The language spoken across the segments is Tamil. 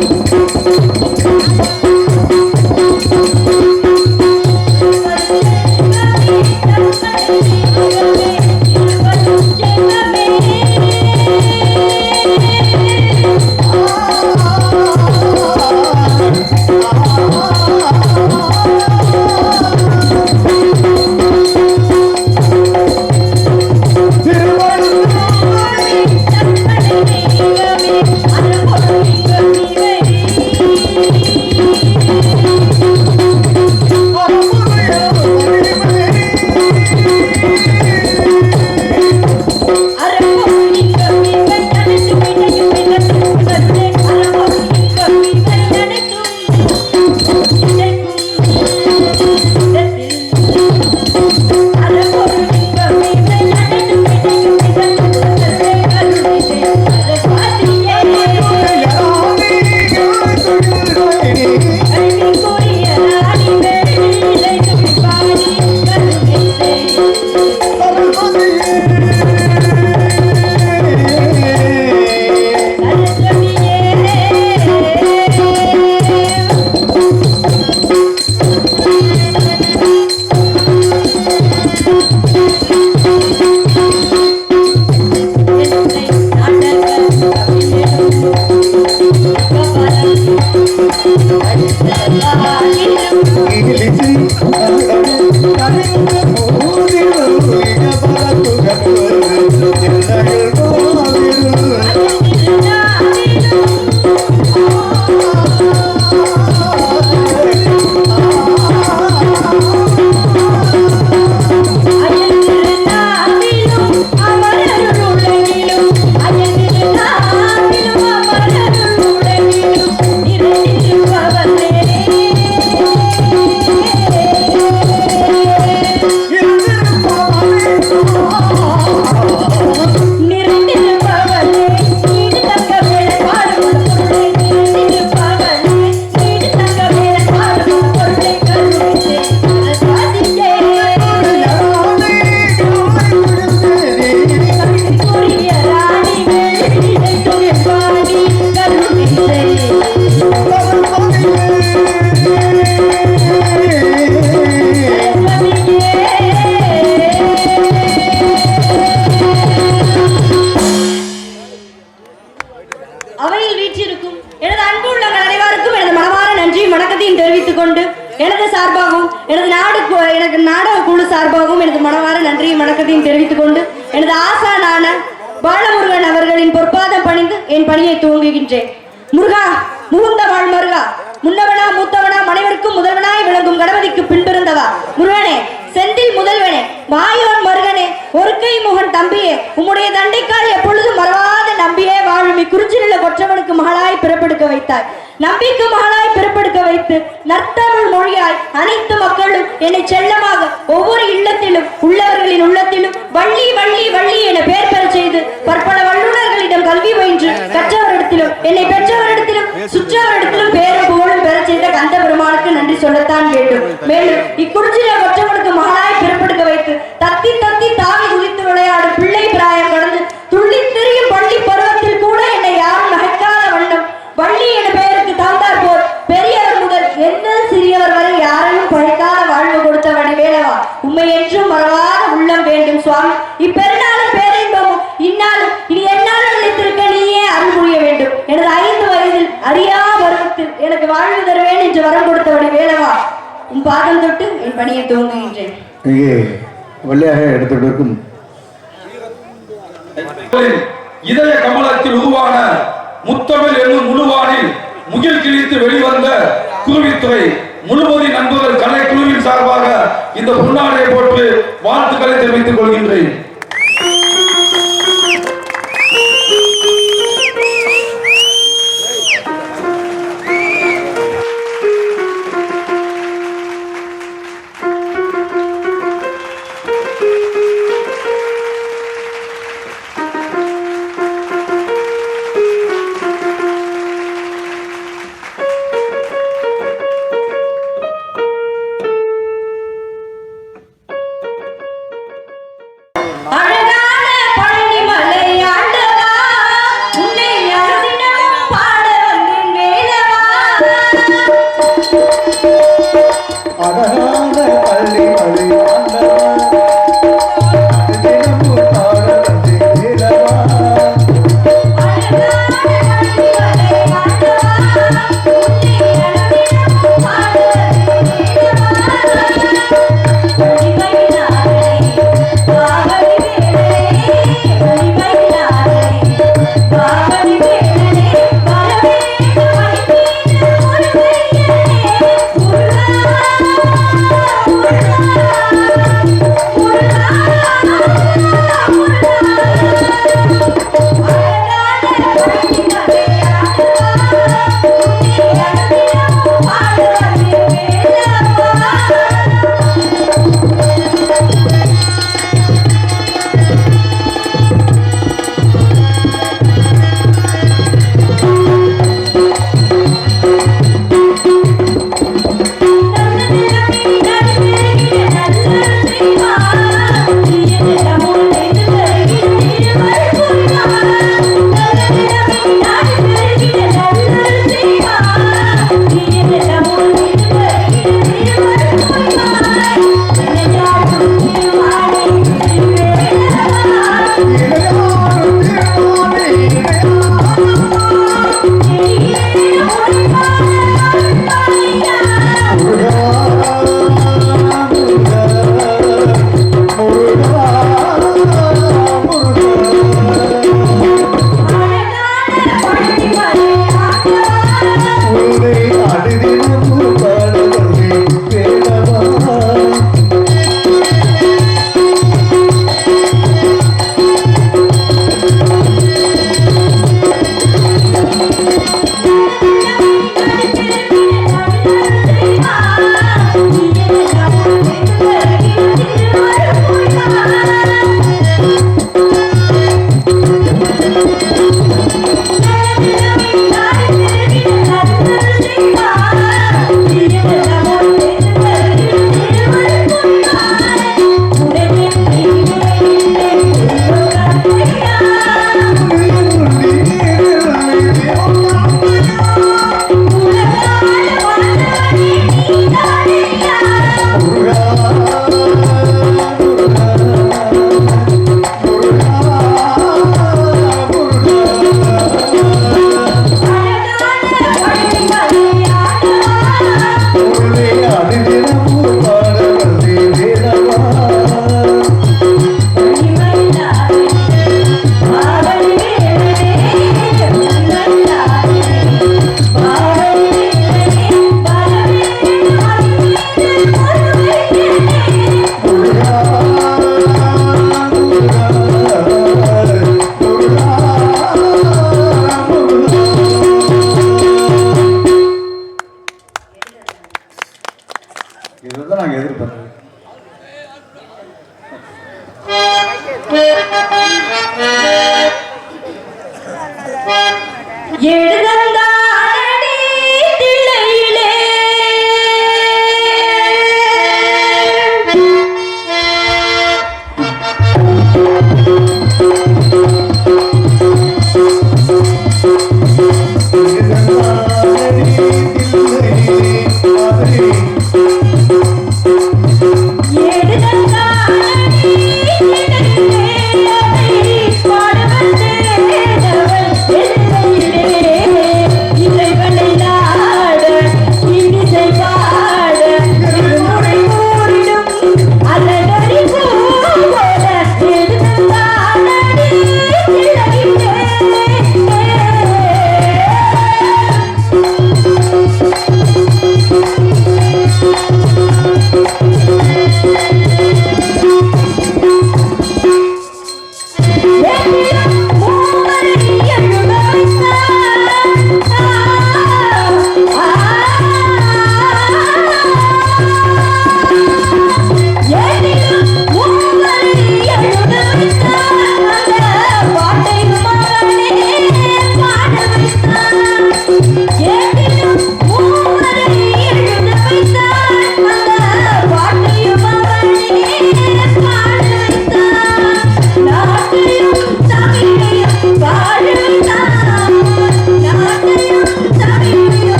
you. রে நற்தமிழ் மொழியாய் அனைத்து மக்களும் என்னை செல்லமாக ஒவ்வொரு இல்ல இங்கே வழியாக எடுத்துவிடும் இதய கமலத்தில் உருவான முத்தமிழ் என்னும் முழுவானில் முகில் கிழித்து வெளிவந்த குருவித்துறை முழுவதி நண்பர்கள் கலை குழுவின் சார்பாக இந்த பொன்னாடை போட்டு வாழ்த்துக்களை தெரிவித்துக் கொள்கின்றேன்.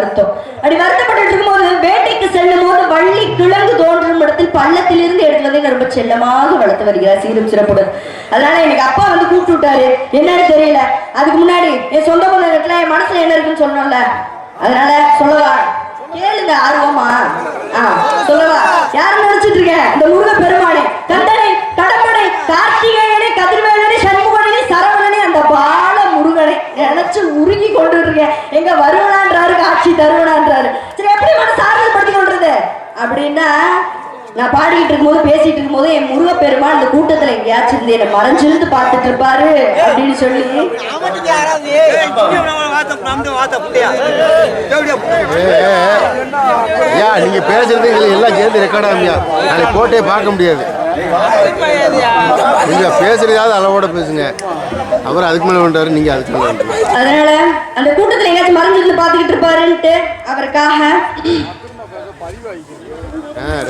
வருத்தம். அப்படி வருத்தப்பட்டு இருக்கும்போது வேட்டைக்கு செல்லும் போது வள்ளி கிழங்கு தோன்றும் இடத்தில் பள்ளத்திலிருந்து எடுத்ததை ரொம்ப செல்லமாக வளர்த்து வருகிறார். சீரும் சிறப்புடன். அதனால எனக்கு அப்பா வந்து கூப்பிட்டு விட்டாரு. என்னன்னு தெரியல. அதுக்கு முன்னாடி என் சொந்த பந்தத்துல என் மனசுல என்ன இருக்குன்னு சொன்னோம்ல. அதனால சொல்லவா? கேளுங்க ஆர்வமா? ஆ சொல்லவா? யாரு நினைச்சிட்டு இருக்கேன் இந்த முருக பெருமானே. கந்தனை கடம்படை கார்த்திகேயனே கதிர்வேலனே சண்முகனே சரவணனே அந்த பால முருகனை நினைச்சு உருகி கொண்டு இருக்கேன் எங்க வருவனா காட்சி தருவனான்றாரு. சரி எப்படி மனசு ஆறுதல் படுத்தி கொள்றது? அப்படின்னா நான் பாடிக்கிட்டு இருக்கும்போது பேசிட்டு இருக்கும்போது என் முருக அந்த இந்த கூட்டத்துல எங்கேயாச்சும் இருந்து என்னை மறைஞ்சிருந்து பார்த்துட்டு இருப்பாரு அப்படின்னு சொல்லி. நீங்க பேசுறது எல்லாம் சேர்ந்து ரெக்கார்ட் ஆகுங்க நாளைக்கு போட்டே பார்க்க முடியாது. நீங்க பேசுறதாவது அளவோட பேசுங்க. அவர் அதுக்கு மேல பண்றாரு நீங்க அதுக்கு மேல அதனால அந்த கூட்டத்துல எங்கேயாச்சும் மறைஞ்சிருந்து பார்த்துக்கிட்டு இருப்பாருன்ட்டு அவருக்காக.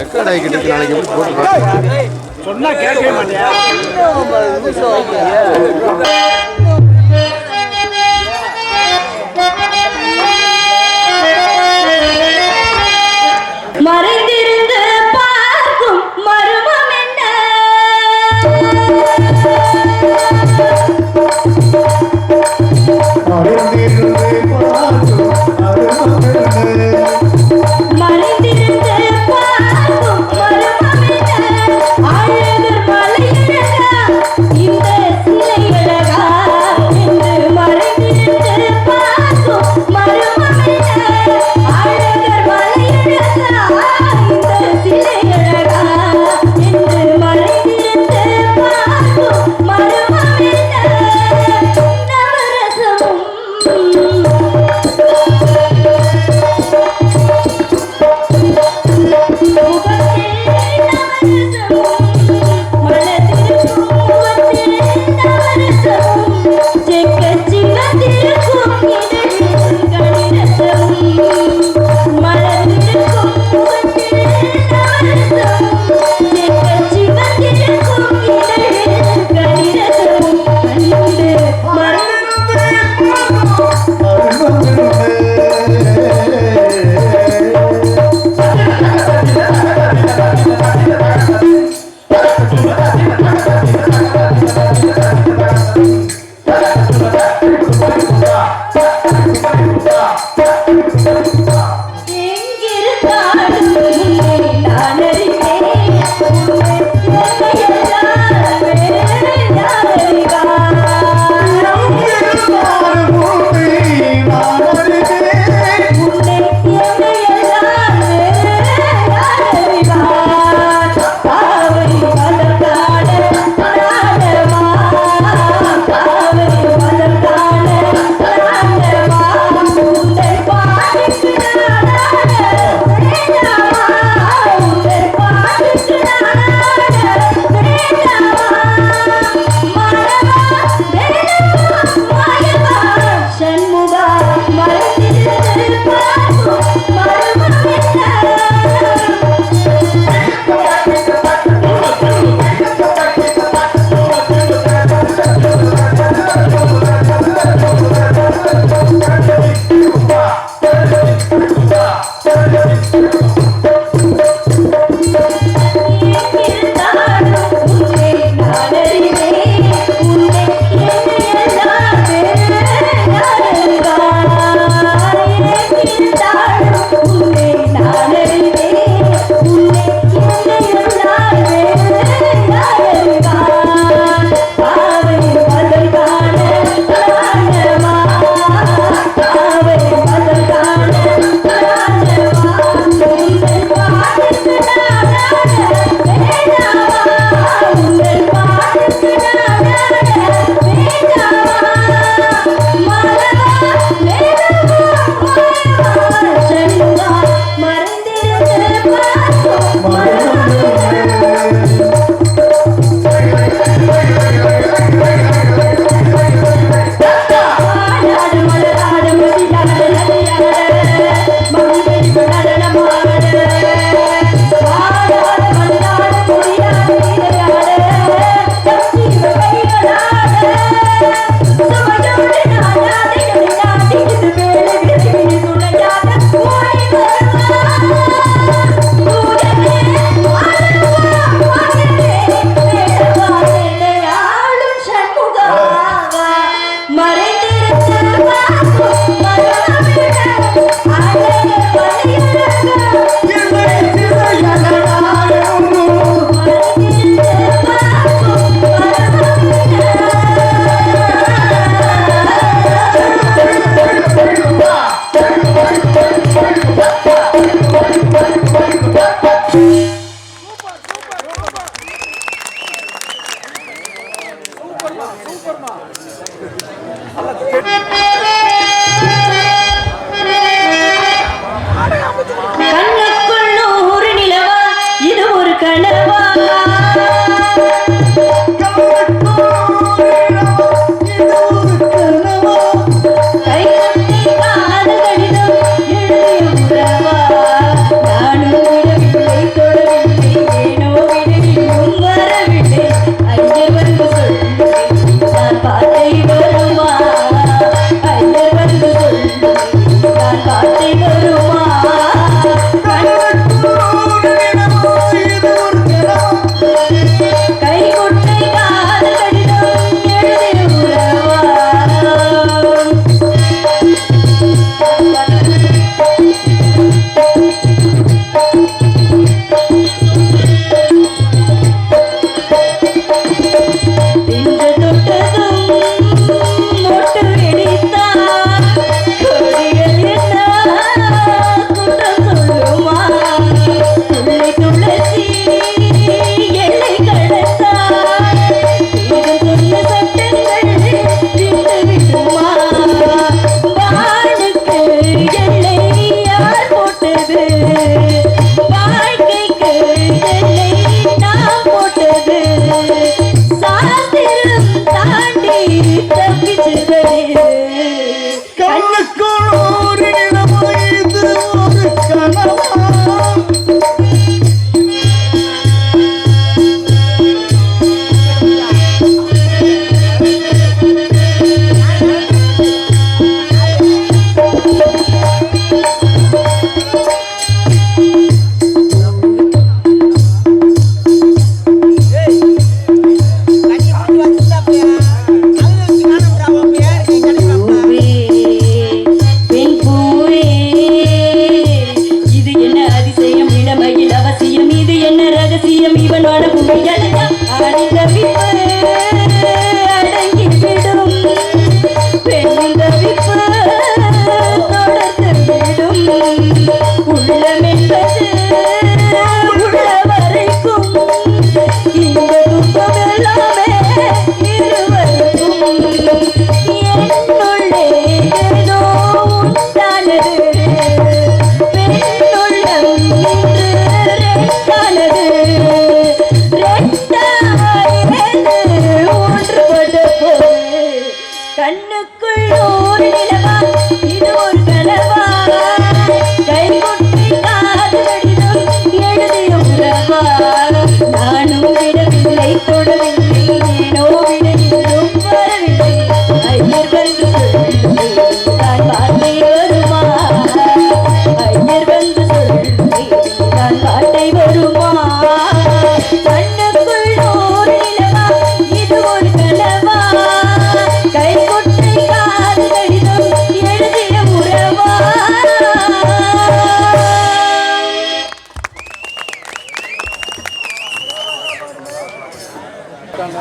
ரெக்கார்ட் ஆகிக்கிட்டு இருக்கு. நாளைக்கு எப்படி போட்டு பார்க்க மறைந்திருந்து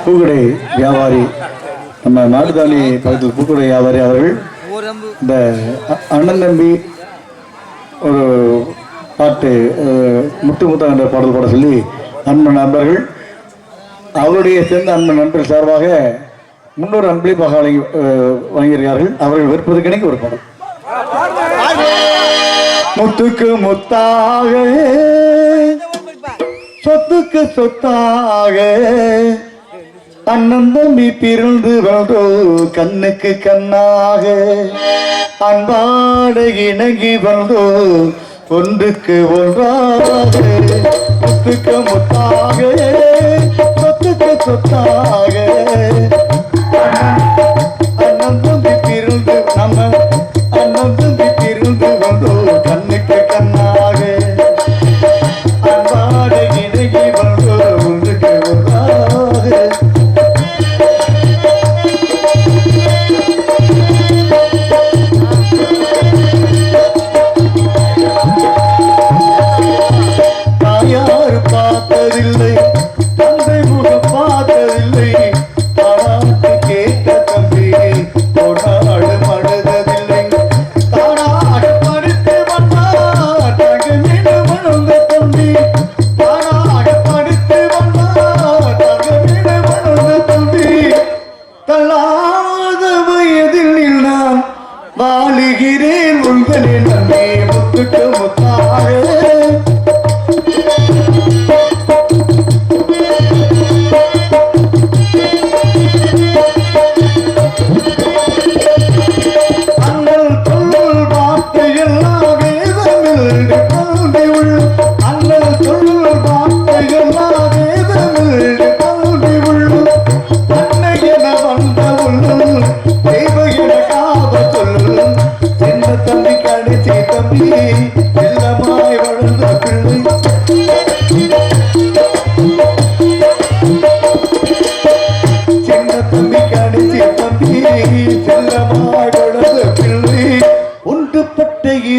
பூக்கடை வியாபாரி நம்ம நாடுதாணி பக்கத்தில் பூக்கடை வியாபாரி அவர்கள் இந்த அண்ணன் தம்பி ஒரு பாட்டு முட்டு முத்தம் என்ற பாடல் பாட சொல்லி அன்பு நண்பர்கள் அவருடைய சேர்ந்த அன்பு நண்பர் சார்பாக முன்னூறு அன்பளி மகாலை வழங்கியிருக்கிறார்கள். அவர்கள் விற்பது கிடைக்க ஒரு பாடல். முத்துக்கு முத்தாக சொத்துக்கு சொத்தாக அண்ணன் தம்பி பிறந்து வளர்ந்தோ கண்ணுக்கு கண்ணாக. அன்பாட இணங்கி வளர்ந்தோ ஒன்றுக்கு ஒன்றாக. முத்துக்க முத்தாக சொத்துக்க சொத்தாக.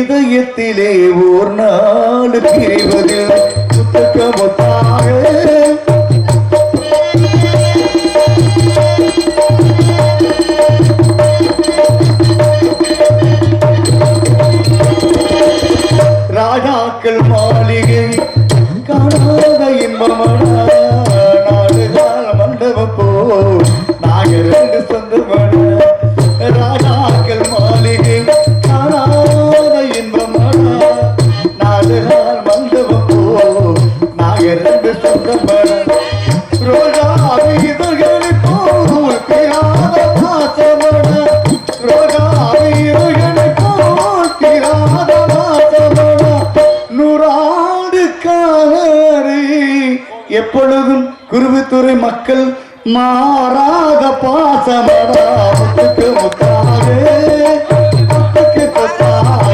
இதயத்திலே ஓர் நாள் பிரிவதில் புத்தகமொத்தாக எப்பொழுதும் குருவித்துறை மக்கள் மாறாத பாசமடா முத்துக்கு முத்துக்கு கொத்தாவே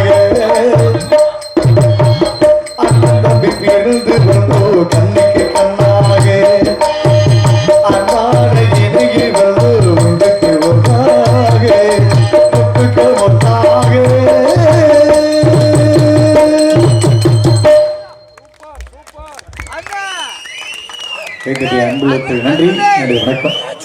আলাইকুম